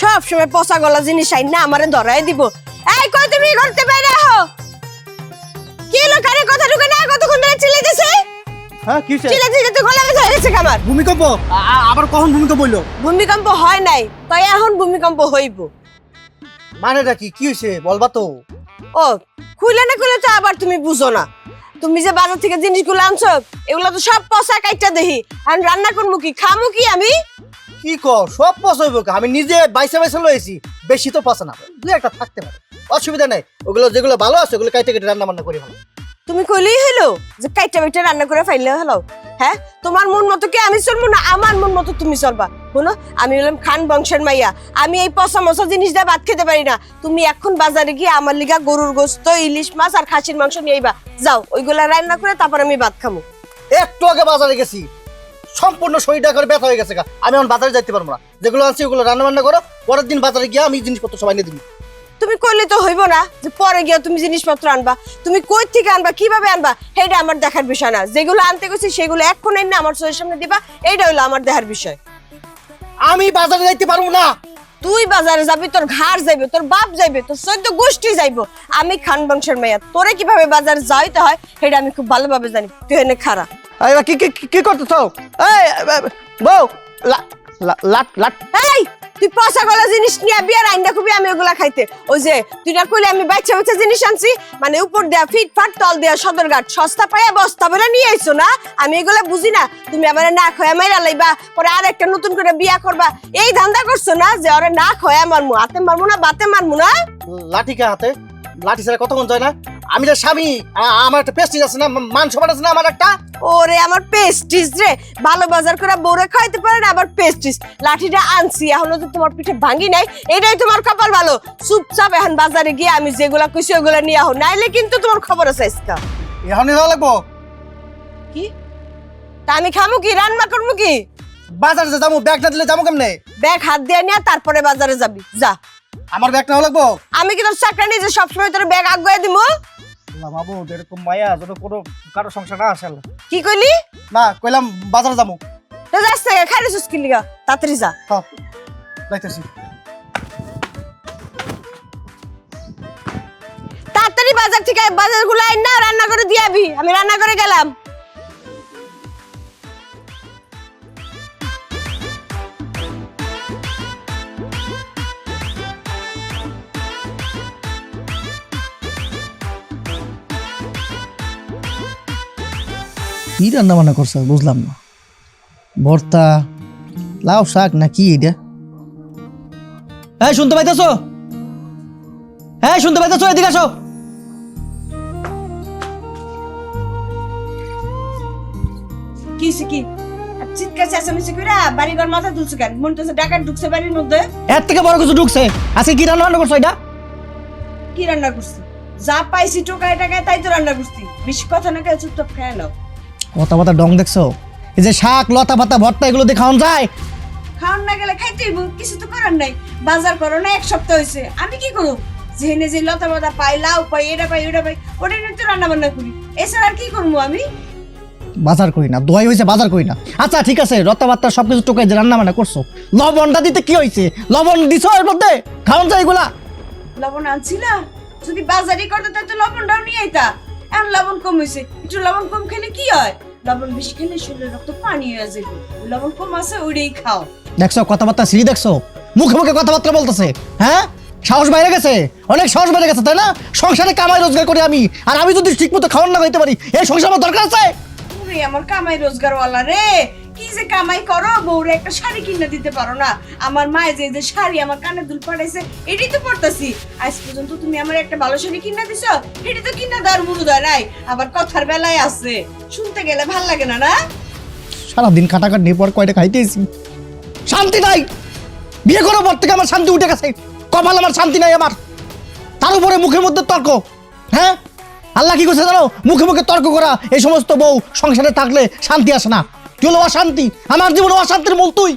সব সময় পচা গলা জিনিস আইন না আমারে ধরাই দিব। এই কই তুমি করতে বাইরে আহো কি হলো কারে কথা ঢুকে না কতক্ষণ ধরে চিল্লাইতেছে? হ্যাঁ কি হইছে? চিল্লাইতে তো গলা ব্যথা হয়ে গেছে আমার। ভূমিকম্প? আবার কখন ভূমিকম্প হইল? ভূমিকম্প হয় নাই তাই এখন ভূমিকম্প হইব। মানেটা কি? কি হইছে? বলবা তো। ও খুলে না খুলে তো আবার তুমি বুঝো না। তুমি যে বাজার থেকে জিনিসগুলো আনছো এগুলো তো সব পচা কাইটা দেখি আর রান্না করব কি? খামু কি আমি? কি কর সব হইব আমি নিজে বাইসে বাইসে লয়েছি বেশি তো পচা না। দুই একটা থাকতে পারে। অসুবিধা নাই। ওগুলো যেগুলো ভালো আছে ওগুলো কাইটে কেটে রান্না বান্না করি ভালো। তুমি কইলেই হলো যে কাইটা বেটা রান্না করে ফাইলে হলো। হ্যাঁ? তোমার মন মতো কি আমি চলবো না? আমার মন মতো তুমি চলবা। শোনো আমি হলাম খান বংশের মাইয়া। আমি এই পচা মশা জিনিস দিয়ে ভাত খেতে পারি না। তুমি এখন বাজারে গিয়ে আমার লিগা গরুর গোস্ত ইলিশ মাছ আর খাসির মাংস নিয়ে আইবা। যাও ওইগুলা রান্না করে তারপর আমি ভাত খামু। একটু আগে বাজারে গেছি। সম্পূর্ণ শরীরটা করে ব্যথা হয়ে গেছে আমি এখন বাজারে যাইতে পারব না। যেগুলো আনছি ওগুলো রান্না বান্না করো। পরের দিন বাজারে গিয়ে আমি জিনিসপত্র সবাই নিয়ে দিবি। তুমি কইলে তো হইব না যে পরে গিয়ে তুমি জিনিসপত্র আনবা। তুমি কই থেকে আনবা কীভাবে আনবা সেইটা আমার দেখার বিষয় না। যেগুলো আনতে গেছি সেগুলো এখন না আমার চোখের সামনে দিবা। এইটা হলো আমার দেখার বিষয়। আমি বাজারে যাইতে পারব না। তুই বাজারে যাবি তোর ঘাড় যাইবে তোর বাপ যাইবে তোর সৈত গোষ্ঠী যাইবো। আমি খান বংশের মেয়া। তোরে কীভাবে বাজারে যাইতে হয় সেটা আমি খুব ভালোভাবে জানি। তুই এনে খারা কি কি কি করতেছ? এই বউ লা- লা- লাট লাট এই! তুই পয়সা গলা জিনিস নিয়ে বিয়ার আইনটা খুবই আমি ওগুলা খাইতে। ওই যে, তুই না কইলে আমি বাচ্চা বাচ্চা জিনিস আনছি মানে উপর দেয়া ফিট ফাট, তল দেয়া সদরঘাট সস্তা পাইয়া বস্তা ভরে নিয়ে আইছো না? আমি এগুলা বুঝি না। তুমি আমার না খয়া মাইরা লাইবা, পরে আর একটা নতুন করে বিয়া করবা। এই ধান্দা করছ না যে ওরে না খয়া মারমু, হাতে মারমু না, বাতে মারমু না? লাঠিকে হাতে? লাঠি ছাড়া কতক্ষণ যায় না? আমি যে স্বামী আমার একটা পেস্টিজ আছে না মা- মান সমান আছে না আমার একটা? ওরে আমার পেস্টিস রে। ভালো বাজার করে বউরে খাইতে পারে না আবার পেস্টিস লাঠিটা আনছি এখনও তো তোমার পিঠে ভাঙি নাই। এটাই তোমার কপাল ভালো। চুপচাপ এখন বাজারে গিয়ে আমি যেগুলা কইছি ওগুলা নিয়ে আহ। নাইলে কিন্তু তোমার খবর আছে আজকা। এখনই যাওয়া লাগবো? কি? তা আমি খামু কি? রান্না করব কি? বাজারে যে যাব ব্যাগ না দিলে যাব কেমনে? ব্যাগ হাত দিয়ে নিয়ে তারপরে বাজারে যাবি। যা। আমার ব্যাগ না লাগবো? আমি কি তোর চাকরা যে সবসময় তোর ব্যাগ আগুয়ে দিমু? আল্লাহ এরকম মায়া যেন কোনো কারও সংসার না। আসে কি কইলি? না কইলাম বাজার যাব। তো যাস থেকে খাইলে কিনলি লিগা তাড়াতাড়ি যা। হ্যাঁ যাইতেছি। তাড়াতাড়ি বাজার থেকে বাজারগুলো আইন না রান্না করে দিয়াবি আমি রান্না করে গেলাম। কি রান্না বান্না করছে? বুঝলাম না। ভর্তা লাউ শাক না কি এটা? হ্যাঁ শুনতে পাইতেছো? হ্যাঁ শুনতে পাইতেছো? এদিকে আসো। কি কি? চিৎকার চেঁচামেচি কইরা বাড়িঘর মাথা তুলছে কেন? মনে ডাকাত ঢুকছে বাড়ির মধ্যে। এর থেকে বড় কিছু ঢুকছে? আজকে কি রান্না বান্না করছ এটা? কি রান্না করছি? যা পাইছি টোকায় টাকায় তাই তো রান্না করছি। বেশি কথা না কেউ চুপচাপ খেয়ে নাও। কথা বাতা ডং দেখছ? এই যে শাক লতা পাতা ভর্তা এগুলো দিয়ে খাওয়ান যায়? খাওয়ান না গেলে খাইতেই কিছু তো করার নাই। বাজার করো না এক সপ্তাহ হয়েছে আমি কি করব? যেহেনে যে লতা পাতা পাই লাউ পাই এটা পাই ওটা পাই ওটা নিয়ে তো রান্না বান্না করি। এছাড়া আর কি করব আমি? বাজার করি না দোয়াই হয়েছে বাজার করি না। আচ্ছা ঠিক আছে লতা পাতা সবকিছু টোকাই যে রান্না বান্না করছ লবণটা দিতে কি হয়েছে লবণ দিছো এর মধ্যে? খাওয়ান যায় এগুলা? লবণ আনছি না যদি বাজারি করতে তাই তো লবণটাও নিয়ে আইতা। এখন লবণ কম হয়েছে একটু লবণ কম খেলে কি হয়? লবণ বেশি খেলে শরীরের রক্ত পানি হয়ে যাবে। লবণ কম আছে ওইটাই খাও। দেখছ কথাবার্তা সিঁড়ি দেখছ? মুখে মুখে কথাবার্তা বলতেছে হ্যাঁ? সাহস বাইরে গেছে? অনেক সাহস বাইরে গেছে তাই না? সংসারে কামাই রোজগার করি আমি। আর আমি যদি ঠিক মতো খাওয়ান না খাইতে পারি এই সংসার আমার দরকার আছে? আমার কামাই রোজগারওয়ালা রে! কি যে কামাই করো, বউরে একটা শাড়ি কিনে দিতে পারো না। আমার মায়ে যে যে শাড়ি আমার কানে দুল পাঠাইছে এটাই তো পড়তাছি আজ পর্যন্ত তুমি আমার একটা ভালো শাড়ি কিনে দিছো এটি তো কিনা দেওয়ার মুরুদা নাই। আবার কথার বেলায় আছে। শুনতে গেলে ভালো লাগে না না? সারাদিন নিয়ে পর কয়টা খাইতেছি? শান্তি নাই। বিয়ে করার পর থেকে আমার শান্তি উঠে গেছে। কপাল আমার শান্তি নাই আমার। তার উপরে মুখের মধ্যে তর্ক। হ্যাঁ? আল্লাহ কি করছে জানো? মুখে মুখে তর্ক করা, এই সমস্ত বউ সংসারে থাকলে শান্তি আসে না। হলো অশান্তি। আমার জীবনে অশান্তির মূল তুই।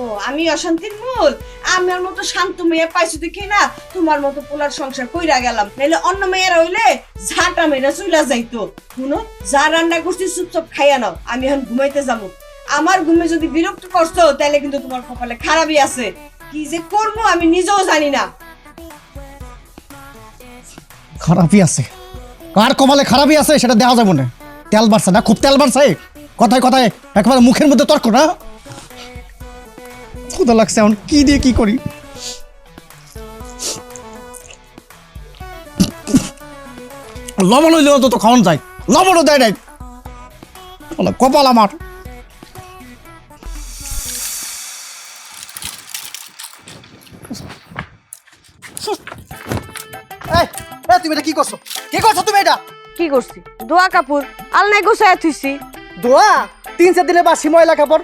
ও আমি অশান্তির মূল? আমার মতো শান্ত মেয়ে পাইছো দেখি না? তোমার মতো পোলার সংসার কইরা গেলাম। নাইলে অন্য মেয়েরা হইলে ঝাঁটা মেয়েরা চইলা যাইতো। শুনো যা রান্না করছি চুপচাপ খাইয়া নাও আমি এখন ঘুমাইতে যাব। আমার ঘুমে যদি বিরক্ত করছ তাহলে কিন্তু তোমার কপালে খারাপই আছে। কি যে করব আমি নিজেও জানি না। খারাপই আছে। কার কপালে খারাপই আছে সেটা দেওয়া যাবে না। তেল বাড়ছে না খুব তেল বাড়ছে। কথায় কথায় একবার মুখের মধ্যে তর্ক না? ক্ষুদা লাগছে এখন, কি দিয়ে কি করি? লবণ হইলে অন্তত খাওয়ান যায়। লবণও দেয় নাই। কপাল আমার। তুমি এটা কি করছ? কি করছ তুমি এটা? কি করছি? দোয়া কাপুর আলনায় গোছায় থুইছি। দোয়া তিন চার দিনে বাসি ময়লা কাপড়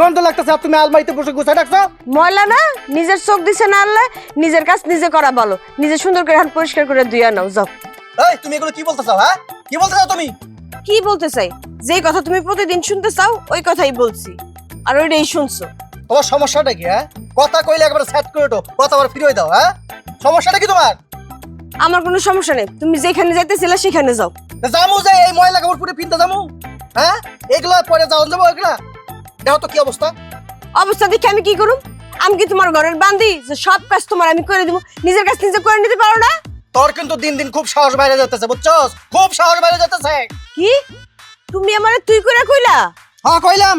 গন্ধ লাগতেছে আর তুমি আলমারিতে বসে গুছাই রাখছো? ময়লা না নিজের চোখ দিছে না আল্লাহ নিজের কাজ নিজে করা ভালো। নিজে সুন্দর করে হাত পরিষ্কার করে ধুইয়া নাও যাও। এই তুমি এগুলো কি বলতে চাও হ্যাঁ? কি বলতে চাও তুমি? কি বলতে চাই? যেই কথা তুমি প্রতিদিন শুনতে চাও ওই কথাই বলছি। আর ওইটাই শুনছো। তোমার সমস্যাটা কি হ্যাঁ? কথা কইলে একবার সেট করে তো কথা আবার ফিরিয়ে দাও হ্যাঁ? সমস্যাটা কি তোমার? আমার কোনো সমস্যা নেই। তুমি যেখানে যাইতেছিলে সেখানে যাও। জামু যে এই ময়লা কাপড় পরে পিনতে জামু। হ্যাঁ? এগুলো পরে যাও যাব এগুলা? দেখো তো কি অবস্থা। অবস্থা দেখে আমি কি করুম? আমি কি তোমার ঘরের বান্দি? যে সব কাজ তোমার আমি করে দিব। নিজের কাজ নিজে করে নিতে পারো না? তোর কিন্তু দিন দিন খুব সাহস বাইরে যেতেছে বুঝছস? খুব সাহস বাইরে যেতেছে কি? তুমি আমারে তুই করে কইলা? হ্যাঁ কইলাম।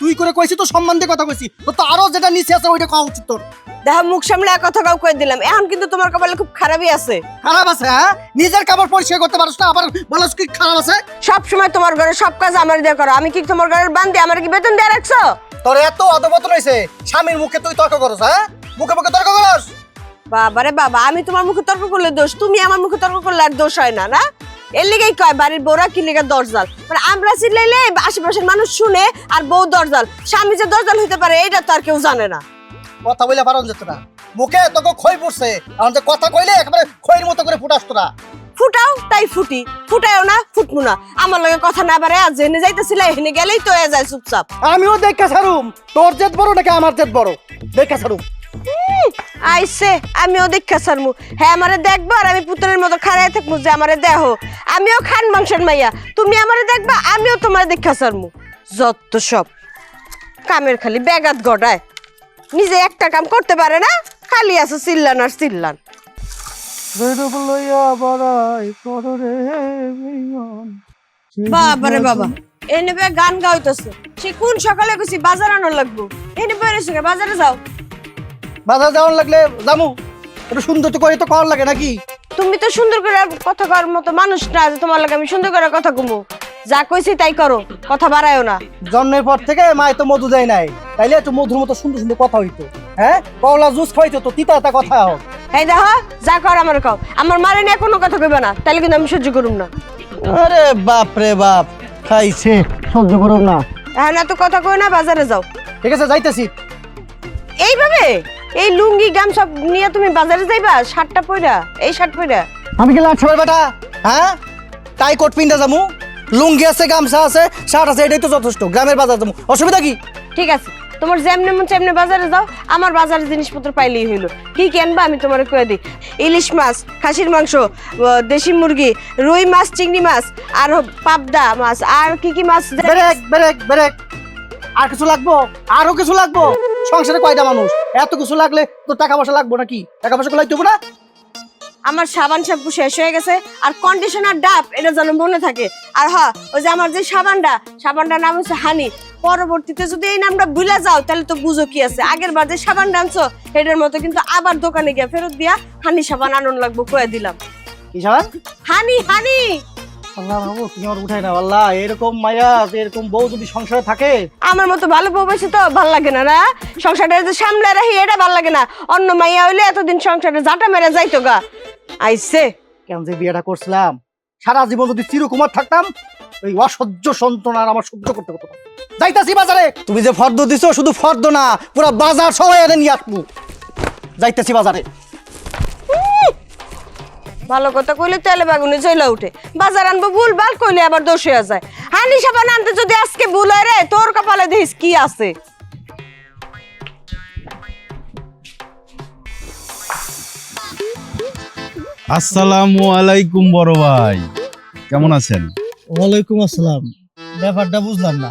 তুই করে কইছি তো সম্মান দিয়ে কথা কইছি। তো তো আরও যেটা নিচে আছে ওইটা কওয়া উচিত তোর। দেখো মুখ সামলে এক কথা কাউ কয়ে দিলাম। এখন কিন্তু তোমার কপালে খুব খারাপই আছে। খারাপ আছে হ্যাঁ? নিজের কাপড় পরিষ্কার করতে পারছ না আবার বলছ কি খারাপ আছে? সব সময় তোমার ঘরে সব কাজ আমার দিয়ে করো। আমি কি তোমার ঘরের বান্দি? আমার কি বেতন দিয়ে রাখছো? তোর এত অধপতন হইছে স্বামীর মুখে তুই তর্ক করছ হ্যাঁ? মুখে মুখে তর্ক করস? বাবারে বাবা আমি তোমার মুখে তর্ক করলে দোষ তুমি আমার মুখে তর্ক করলে আর দোষ হয় না না? এর লেগেই কয় বাড়ির বউরা কি লেগে দরজাল? মানে আমরা চিল্লাইলে আশেপাশের মানুষ শুনে আর বউ দরজাল। স্বামী যে দরজাল হইতে পারে এটা তো আর কেউ জানে না। কথা বলে পারন যেত না। মুখে তোকে খই পড়ছে এখন যে কথা কইলে একেবারে খইয়ের মতো করে ফুটাস তোরা। ফুটাও তাই ফুটি। ফুটাও না ফুটমু না। আমার লগে কথা না বারে আজ জেনে যাইতেছিল এখানে গেলেই তো হয়ে যায় চুপচাপ। আমিও দেখা ছাড়ুম তোর জেদ বড় নাকি আমার জেদ বড়? দেখা ছাড়ুম। আইসে আমিও দেখা সারমু হ্যাঁ আমারে দেখব আর আমি পুত্রের মতো খাড়াই থাকব যে আমারে দেহ আমিও খান মাংসের মাইয়া। তুমি আমারে দেখবা আমিও তোমার দেখা সারমু যত সব। কামের খালি ব্যাগাত গড়ায় নিজে একটা কাম করতে পারে না খালি আছে চিল্লান আর চিল্লান। বাবারে বাবা এনে বে গান গাইতেছে সে কোন সকালে গেছি বাজার আনার লাগবো? এনে বেরেছে বাজারে যাও। বাজার যাওয়ার লাগলে জামু একটু সুন্দর তো করে তো কর লাগে নাকি? তুমি তো সুন্দর করে কথা করার মতো মানুষ না যে তোমার লাগে আমি সুন্দর করে কথা কমু। যা কইছি তাই করো কথা বাড়ায়ও না। জন্মের পর থেকে মায় তো মধু দেয় নাই। তাইলে একটু মধুর মতো সুন্দর সুন্দর কথা হইতো। হ্যাঁ? কলা জুস খাইতো তো তিতা তা কথা হোক এই দেখো যা কর আমার কও। আমার মারে নিয়ে কোনো কথা কইবে না তাইলে কিন্তু আমি সহ্য করুম না। আরে বাপ রে বাপ খাইছে সহ্য করুম না। এখন এত কথা কই না বাজারে যাও। ঠিক আছে যাইতেছি। এইভাবে? এই লুঙ্গি গাম সব নিয়ে তুমি বাজারে যাইবা? শার্টটা পইরা এই শার্ট পইরা। আমি কি লাট বেটা? হ্যাঁ? তাই কোট পিনতে যামু? লুঙ্গি আছে গামছা আছে শার্ট আছে এটাই তো যথেষ্ট। গ্রামের বাজার যামু অসুবিধা কি? ঠিক আছে তোমার যেমনে মন বাজারে যাও আমার বাজারে জিনিসপত্র পাইলেই হইল। কি কি আনবা আমি তোমার কয়ে দিই। ইলিশ মাছ খাসির মাংস দেশি মুরগি রুই মাছ চিংড়ি মাছ আর পাবদা মাছ আর কি কি মাছ ব্রেক ব্রেক ব্রেক। আর কিছু লাগবো? আরও কিছু লাগবো? সংসারে কয়টা মানুষ? এত কিছু লাগলে তো টাকা পয়সা লাগবো নাকি? টাকা পয়সা লাগতে হবে না? আমার সাবান শ্যাম্পু শেষ হয়ে গেছে আর কন্ডিশনার ডাব এটা যেন মনে থাকে। আর হ্যাঁ ওই যে আমার যে সাবানটা সাবানটার নাম হচ্ছে হানি। পরবর্তীতে যদি এই নামটা ভুলে যাও তাহলে তো বুঝো কি আছে। আগের বার যে সাবান ডানছো এটার মতো কিন্তু আবার দোকানে গিয়ে ফেরত দিয়া হানি সাবান আনন্দ লাগবো কয়ে দিলাম। কি সাবান? হানি হানি! আল্লাহ বাবু তুমি আমার উঠাই না আল্লাহ। এরকম মায়া এরকম বউ যদি সংসারে থাকে? আমার মতো ভালো বউ পাইছে তো ভালো লাগে না না? সংসারটা যে সামলে রাখি এটা ভালো লাগে না। অন্য মাইয়া হইলে এতদিন সংসারে জাটা মেরে যাইতো গা। আইসে। কেন যে বিয়েটা করছিলাম? সারা জীবন যদি চিরকুমার থাকতাম ওই অসহ্য সন্ত্রণা আর আমার সহ্য করতে হতো না। যাইতাছি বাজারে। তুমি যে ফর্দ দিছো শুধু ফর্দ না পুরো বাজার সবাই এনে নিয়ে আসব। যাইতেছি বাজারে। ভালো কথা কইলে তেলে বাগুনে চইলা উঠে। বাজার আনব ভুল ভালো কইলে আবার দোষ হয়ে যায়। হানি সাবান আনতে যদি আজকে ভুল হয় রে তোর কপালে দেখিস কি আছে। আসসালামু আলাইকুম বড় ভাই। কেমন আছেন? ওয়ালাইকুম আসসালাম। ব্যাপারটা বুঝলাম না।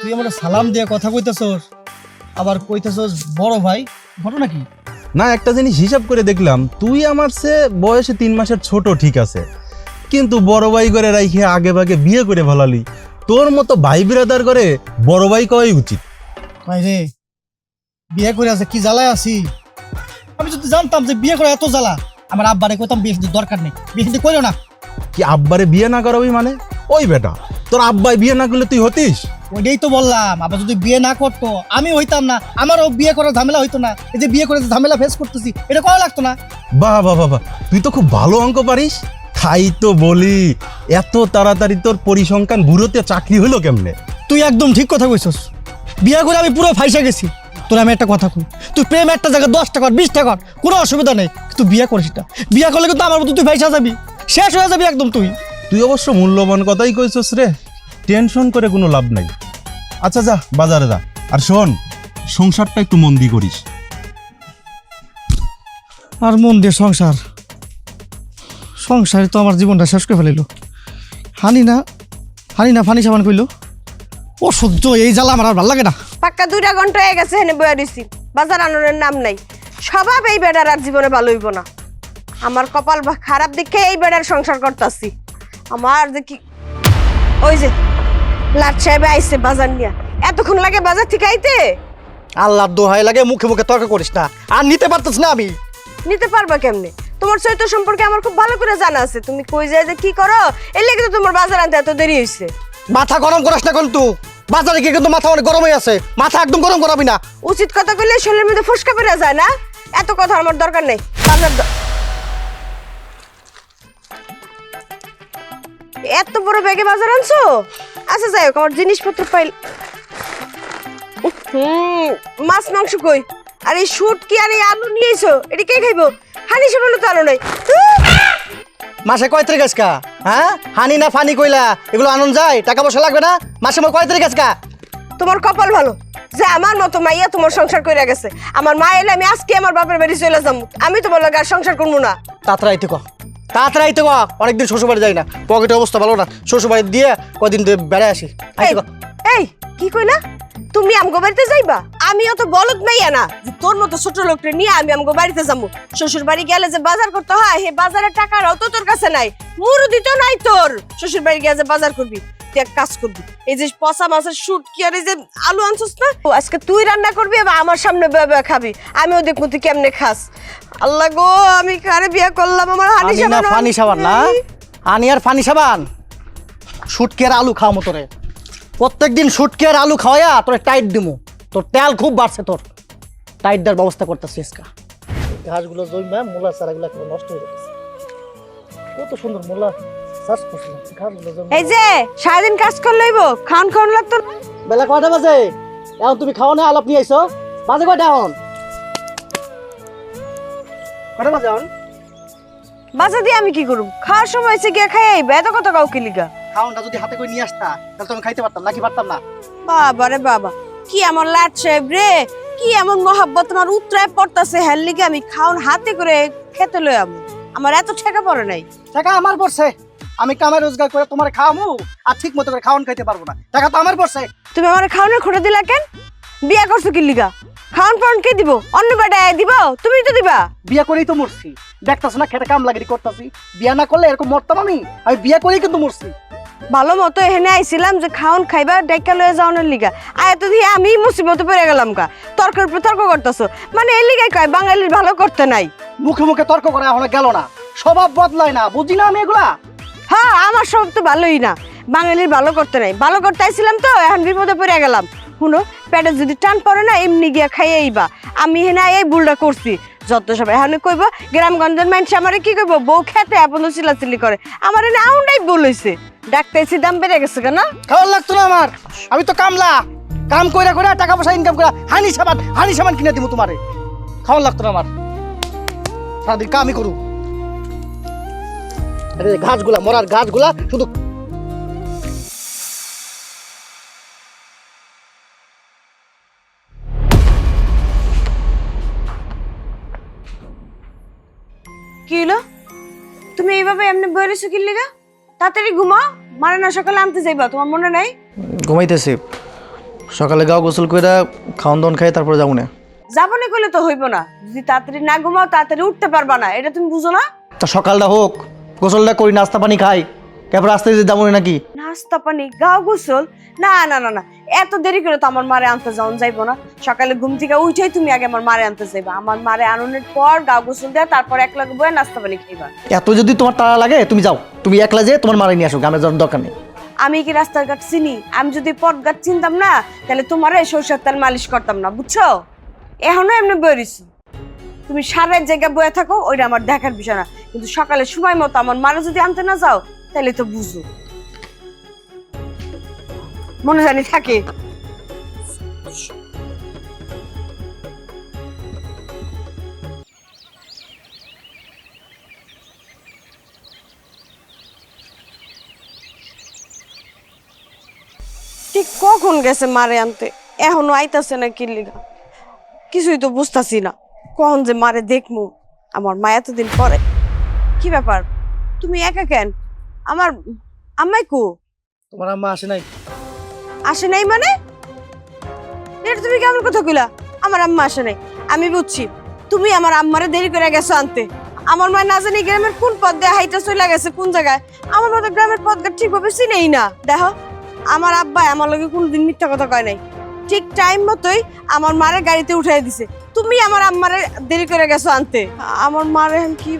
তুই আমার সালাম দিয়ে কথা কইতেছস আবার কইতেছস বড় ভাই ঘটনা কি? না একটা জিনিস হিসাব করে দেখলাম তুই আমার সে বয়সে তিন মাসের ছোট ঠিক আছে। কিন্তু বড় ভাই করে রাইখে আগে ভাগে বিয়ে করে ভালালি তোর মতো ভাই বিরাদার করে বড় ভাই কওয়াই উচিত। ভাই রে বিয়ে করে আছে কি জ্বালায় আছি? আমি যদি জানতাম যে বিয়ে করে এত জ্বালা আমার আব্বারে কইতাম বিয়ে শাদীর দরকার নেই বিয়ে শাদী করিও না। কি আব্বারে বিয়ে না করাবি মানে? ওই বেটা তোর আব্বাই বিয়ে না করলে তুই হতিস? ওইটাই তো বললাম আবার যদি বিয়ে না করতো আমি হইতাম না আমারও বিয়ে করার ঝামেলা হইতো না এই যে বিয়ে করে যে ঝামেলা ফেস করতেছি এটা করা লাগতো না। বাহ বাহ বাহ বাহ, তুই তো খুব ভালো অঙ্ক পারিস। তাই তো বলি এত তাড়াতাড়ি তোর পরিসংখ্যান বুড়োতে চাকরি হলো কেমনে? তুই একদম ঠিক কথা কইছস। বিয়ে করে আমি পুরো ফাইসা গেছি। তোর আমি একটা কথা কই তুই প্রেম একটা জায়গায় দশ টাকা বিশ টাকা কোনো অসুবিধা নেই কিন্তু বিয়ে করিস না। বিয়ে করলে কিন্তু আমার মতো তুই ফাইসা যাবি শেষ হয়ে যাবি একদম তুই। তুই অবশ্য মূল্যবান কথাই কইছস রে। টেনশন করে কোনো লাভ নাই। আচ্ছা যা বাজারে যা। আর শোন সংসারটা একটু মন দিয়ে করিস। আর মন দিয়ে সংসার? সংসারে তো আমার জীবনটা শেষ করে ফেলিল হানি না হানি না ফানি সাবান কইল। ও সহ্য এই জ্বালা আমার আর ভালো লাগে না। পাক্কা দুইটা ঘণ্টা হয়ে গেছে হেনে বয়া দিছি। বাজার আনোনের নাম নাই। স্বভাব এই বেড়ার আর জীবনে ভালো হইব না। আমার কপাল বা- খারাপ দেখে এই বেড়ার সংসার করতাছি। আমার যে কি ওই যে লাট সাহেব আইছে বাজার নিয়া। এতক্ষণ লাগে বাজার থেকে আইতে? আল্লাহ দোহাই লাগে মুখে মুখে তর্ক করিস না। আর নিতে পারতেছ না আমি। নিতে পারবা কেমনে? তোমার চরিত্র সম্পর্কে আমার খুব ভালো করে জানা আছে। তুমি কই যায় যে কি করো? এর লেগে তো তোমার বাজার আনতে এত দেরি হয়েছে মাথা গরম করিস না কিন্তু। বাজারে গিয়ে কিন্তু মাথা অনেক গরম হয়ে আছে। মাথা একদম গরম করাবি না। উচিত কথা কইলে শরীরের মধ্যে ফুসকা পেরে যায় না? এত কথা আমার দরকার নেই। বাজার এত বড় ব্যাগে বাজার আনছো? আচ্ছা যাই হোক আমার জিনিসপত্র পাইল হুম মাছ মাংস কই? আর এই শুট কি আর এই আলু নিয়েছো এটা কে খাইবো? হানি সামান্য তো আলু নাই! মাসে কয় তারিখ আজকা? হ্যাঁ? হানি না ফানি কইলা এগুলো আনন্দ যায় টাকা পয়সা লাগবে না? মাসে আমার কয় তারিখ আজকা? তোমার কপাল ভালো। যে আমার মতো মাইয়া তোমার সংসার করে গেছে। আমার মা এলে আমি আজকে আমার বাপের বাড়ি চলে যাব আমি তোমার লগে আর সংসার করব না। তাড়াতাড়ি ক তাড়াতাড়ি তো বা অনেকদিন শ্বশুরবাড়ি যাই না। পকেটের অবস্থা ভালো না। শ্বশুরবাড়ি দিয়ে কদিন বেড়ায় আসি। এই কি কইলা? তুমি আমগো বাড়িতে যাইবা? আমি অত বলদ মাইয়া না যে তোর মতো ছোট লোকটা নিয়ে আমি আমগো বাড়িতে যাব শ্বশুর বাড়ি গেলে যে বাজার করতে হয় হে বাজারের টাকাটাও তো তোর কাছে নাই মুরুদি তো নাই তোর। শ্বশুর বাড়ি গিয়ে যে বাজার করবি তুই এক কাজ করবি এই যে পচা মাছের শুট কি আর এই যে আলু আনছিস না ও আজকে তুই রান্না করবি এবং আমার সামনে খাবি আমিও দেখব তুই কেমনে খাস। আল্লাহ গো আমি কারে বিয়ে করলাম আমার হানি সাবান ফানি সাবান না আনি আর ফানি সাবান। শুটকি আর আলু খাওয়া তোরে। প্রত্যেকদিন শুটকি আর আলু খাওয়াইয়া তোরে টাইট দিমু। তোর তেল খুব বাড়ছে তোর। টাইট দেওয়ার ব্যবস্থা করতেছি আজকা। ঘাসগুলো জমা মূলা চারাগুলো একেবারে নষ্ট হয়ে যাচ্ছে কত সুন্দর মূলা চাষ করছিলাম। ঘাসগুলো জমা এই যে সারাদিন কাজ করলে হইব খান খাওয়ান লাগতো বেলা কয়টা বাজে? এখন তুমি খাওয়া না আলাপ নিয়ে আইছো বাজে কয়টা এখন? কয়টা বাজে এখন? বাসা দিয়ে আমি কি করব খাওয়ার সময় এসে গিয়ে খাই আইবা এত কথা কাউকে লিগা। খাওয়ানটা যদি হাতে করে নিয়ে আসতা তাহলে তুমি খাইতে পারতাম নাকি পারতাম না? বাবা রে বাবা কি এমন লাট সাহেব রে? কি এমন মহাব্বত আমার উত্তরায় পড়তাছে? হ্যার লিগে আমি খাওন হাতে করে খেতে লই আমি আমার এত ঠেকা পড়ে নাই। টাকা আমার পড়ছে। আমি কামাই রোজগার করে তোমার খাওয়ামু আর ঠিক মতো করে খাওয়ান খাইতে পারব না। টাকা তো আমার পড়ছে। তুমি আমার খাওয়ানোর খোটা দিলা কেন? বিয়া করছ কি লিগা? খাওন পাওন কে দিব? অন্য বেটায় দিব? তুমি তো দিবা। বিয়া করেই তো মরছি। দেখতেছো না খেতে কাম লাগিরি করতেছি। বিয়ে না করলে এরকম মরতাম আমি? আমি বিয়ে করেই কিন্তু মরছি। ভালো মতো এখানে আইছিলাম যে খাওন খাইবা ডাইকা লয়ে যাওয়ানোর লিগা। আর এত দিয়ে আমি মুসিবতে পড়ে গেলাম কা তর্কের উপর তর্ক করতেছো। মানে এর লিগাই কয় বাঙালির ভালো করতে নাই। মুখে মুখে তর্ক করা এখনও গেল না। স্বভাব বদলায় না বুঝি না আমি এগুলা? হ্যাঁ আমার সব তো ভালোই না। বাঙালির ভালো করতে নাই। ভালো করতে আইছিলাম তো এখন বিপদে পড়ে গেলাম। শুনো পেটে যদি টান পড়ে না এমনি গিয়া খাইয়ে আইবা। আমি হেনা এই ভুলটা করছি। যত সব এখন কইব, গ্রামগঞ্জের মানুষ আমারে কি কইব? বউ খেতে আপন চিলাচিলি করে। আমার এনে আউন্ডাই ভুল হইছে ডাক্তার দাম বেড়ে গেছে কেন খাওয়ার লাগতো না আমার। আমি তো কামলা। কাম কইরা কইরা টাকা পয়সা ইনকাম করা হানি সাবান হানি সাবান কিনে দিব তোমারে। খাওয়ার লাগতো না আমার। সারাদিন কামই করু। গাছগুলা, মরার গাছগুলা শুধু এইভাবে এমনি বইরেছো কি লিগা? তাড়াতাড়ি ঘুমাও মানে না সকালে আনতে যাইবা তোমার মনে নাই? ঘুমাইতেছি। সকালে গাও গোসল কইরা খাওন দাওন খাই তারপরে যাব না। যাব না করলে তো হইব না। যদি তাড়াতাড়ি না ঘুমাও তাড়াতাড়ি উঠতে পারবা না। এটা তুমি বুঝো না? তা সকালটা হোক গোসলটা করি নাস্তা পানি খাই। তারপর আস্তে যাব নাকি? নাস্তা পানি গাও গোসল। না না না না এত দেরি করে তো আমার মারে আনতে যাওন যাইবো না। সকালে ঘুম থেকে উঠেই তুমি আগে আমার মারে আনতে যাইবা। আমার মারে আননের পর গাও গোসল দেয় তারপর এক লাখ বয়ে নাস্তা পানি খাইবা। এত যদি তোমার তাড়া লাগে তুমি যাও। তুমি একলা যে তোমার মারাই নিয়ে আসো আমার যাওয়ার দরকার নেই। আমি কি রাস্তাঘাট চিনি? আমি যদি পথঘাট চিনতাম না তাহলে তোমার সরষের তেল মালিশ করতাম না বুঝছ? এখনও এমনি বইরিস তুমি সারের জায়গায় বয়ে থাকো ওইটা আমার দেখার বিষয় না। কিন্তু সকালে সময় মতো আমার মারা যদি আনতে না যাও তাহলে তো বুঝো। মনে জানি থাকে। ঠিক কখন গেছে মারে আনতে? এখনও আইতাছে না কি লিগা? কিছুই তো বুঝতাছি না। কখন যে মারে দেখমু। আমার মা এতদিন পরে। কি ব্যাপার? তুমি একা কেন? আমার আম্মাই কো? তোমার আম্মা আসে নাই? আসে নাই মানে? এটা তুমি কেমন কথা কইলা? আমার আম্মা আসে নাই। আমি বুঝছি। তুমি আমার আম্মারে দেরি করে গেছো আনতে। আমার মা না জানি গ্রামের কোন পথ দিয়ে হাইটা চলে গেছে, কোন জায়গায়। আমার মতো গ্রামের পথ পথঘাট ঠিকভাবে চিনেই না। দেখো, আমার আব্বা আমার লগে কোনোদিন মিথ্যা কথা কয় নাই। ঠিক টাইম মতোই আমার মারে গাড়িতে উঠাই দিছে। তুমি আমার আম্মারে দেরি করে গেছো আনতে। আমার মারে কি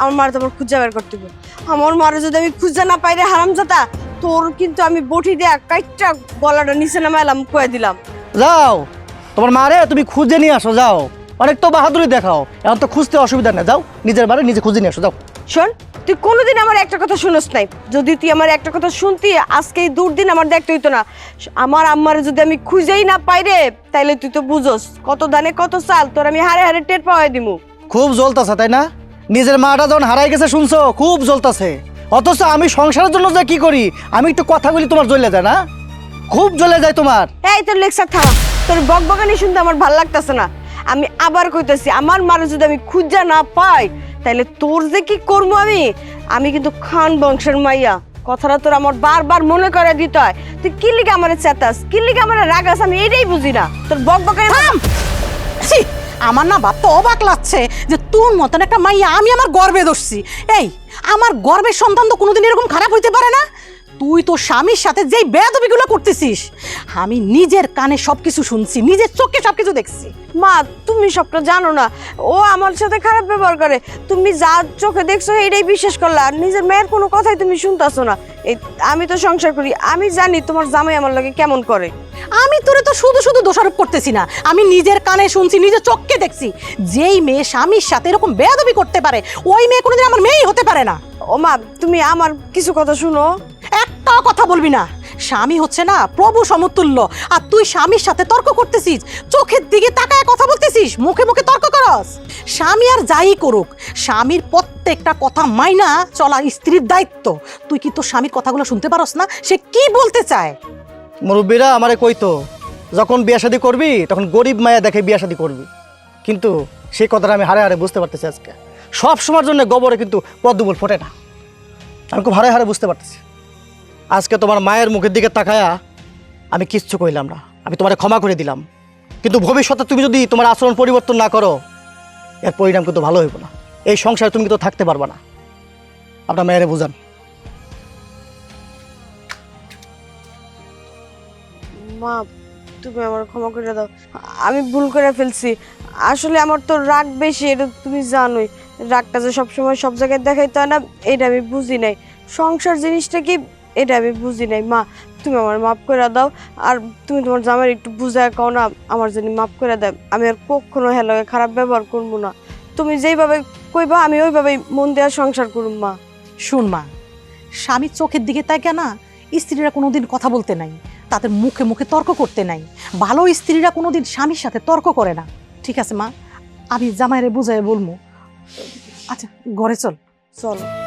আমার মারে তোমার খুঁজে বের করতে আমার মারে যদি আমি খুঁজে না পাই রে হারাম জাতা তোর কিন্তু আমি বটি দেয়া কাইটটা গলাটা নিচে নামাইলাম কয়ে দিলাম। যাও। তোমার মারে তুমি খুঁজে নিয়ে আসো যাও। অনেক তো বাহাদুরি দেখাও। এখন তো খুঁজতে অসুবিধা নেই যাও। নিজের বারে নিজে খুঁজে নিয়ে আসো যাও। শোন তুই কোনোদিন আমার একটা কথা শুনস নাই। যদি তুই আমার একটা কথা শুনতি আজকে এই দুর্দিন আমার দেখতে হইতো না। আমার আম্মার যদি আমি খুঁজেই না পাই রে তাইলে তুই তো বুঝোস। কত দানে কত চাল তোর আমি হারে হারে টের পাওয়াই দিমু। খুব জ্বলতাছে তাই না? নিজের মাটা যখন হারাই গেছে শুনছো? খুব জ্বলতাছে। অথচ আমি সংসারের জন্য যে কি করি? আমি একটু কথা বলি তোমার জ্বলে যায় না? খুব জ্বলে যায় তোমার। এই তোর লেকচার থামা। তোর বকবকানি শুনতে আমার ভালো লাগতেছে না। আমি আবার কইতেছি আমার মারে যদি আমি খুঁজা না পাই তাইলে তোর যে কি করব আমি? আমি কিন্তু খান বংশের মাইয়া। কথাটা তোর আমার বারবার মনে করে দিতে হয়। তুই কি লিগে আমার চেতাস? কি লিগে আমার রাগাস? আমি এটাই বুঝি না। তোর বকবকানি ছি, আমার না বাপ তো অবাক লাগছে যে তোর মতন একটা মাইয়া আমি আমার গর্বে দোষছি। এই, আমার গর্বের সন্তান তো কোনোদিন এরকম খারাপ হইতে পারে না? তুই তো স্বামীর সাথে যেই বেয়াদবিগুলো করতেছিস আমি নিজের কানে সবকিছু শুনছি নিজের চোখে সবকিছু দেখছি। মা তুমি সবটা জানো না ও আমার সাথে খারাপ ব্যবহার করে। তুমি যা চোখে দেখছ এটাই বিশ্বাস করলা। আর নিজের মেয়ের কোনো কথাই তুমি শুনতাছো না। এই আমি তো সংসার করি। আমি জানি তোমার জামাই আমার লাগে কেমন করে। আমি তোরে তো শুধু শুধু দোষারোপ করতেছি না। আমি নিজের কানে শুনছি নিজের চোখকে দেখছি। যেই মেয়ে স্বামীর সাথে এরকম বেয়াদবি করতে পারে ওই মেয়ে কোনোদিন আমার মেয়েই হতে পারে না। ও মা তুমি আমার কিছু কথা শুনো। একটাও কথা বলবি না। স্বামী হচ্ছে না, প্রভু সমতুল্য। আর তুই স্বামীর সাথে তর্ক করতেছিস, চোখের দিকে তাকায় কথা বলতেছিস, মুখে মুখে তর্ক করস। স্বামী আর যাই করুক, স্বামীর প্রত্যেকটা কথা মাইনা চলা স্ত্রীর দায়িত্ব। তুই কি তোর স্বামীর কথাগুলো শুনতে পারস না? সে কি বলতে চায়? মুরব্বীরা আমারে কইতো, যখন বিয়া শাদি করবি, তখন গরিব মায়া দেখে বিয়া শাদি করবি। কিন্তু সেই কথাটা আমি হারে হারে বুঝতে পারতেছি আজকে। সব সময়ের জন্য গোবরে কিন্তু পদ্মমূল ফোটে না। আমি খুব হারে হারে বুঝতে পারতেছি। আজকে তোমার মায়ের মুখের দিকে তাকায়া আমি কিচ্ছু কইলাম না। আমি তোমারে ক্ষমা করে দিলাম। কিন্তু ভবিষ্যতে তুমি যদি তোমার আচরণ পরিবর্তন না করো, এর পরিণাম কিন্তু ভালো হইব না। এই সংসারে তুমি কিন্তু থাকতে পারবে না। আপনার মেয়েরে বুঝান। মা, তুমি আমার ক্ষমা করে দাও। আমি ভুল করে ফেলছি। আসলে আমার তো রাগ বেশি, এটা তুমি জানোই। রাগটা যে সবসময় সব জায়গায় দেখাইতে হয় না, এটা আমি বুঝি নাই। সংসার জিনিসটা কি এটা আমি বুঝি নাই। মা তুমি আমার মাফ করে দাও। আর তুমি তোমার জামাই একটু বুঝায় কাও না আমার জন্য মাফ করে দাও। আমি আর কখনো হেলগে খারাপ ব্যবহার করব না। তুমি যেইভাবে কইবা আমি ওইভাবেই মন দেওয়ার সংসার করুম মা। শুন মা স্বামীর চোখের দিকে তাকে না স্ত্রীরা কোনোদিন কথা বলতে নাই তাদের মুখে মুখে তর্ক করতে নাই। ভালো স্ত্রীরা কোনোদিন স্বামীর সাথে তর্ক করে না। ঠিক আছে মা আমি জামাইরে বুঝাই বলব। আচ্ছা ঘরে চল। চলো।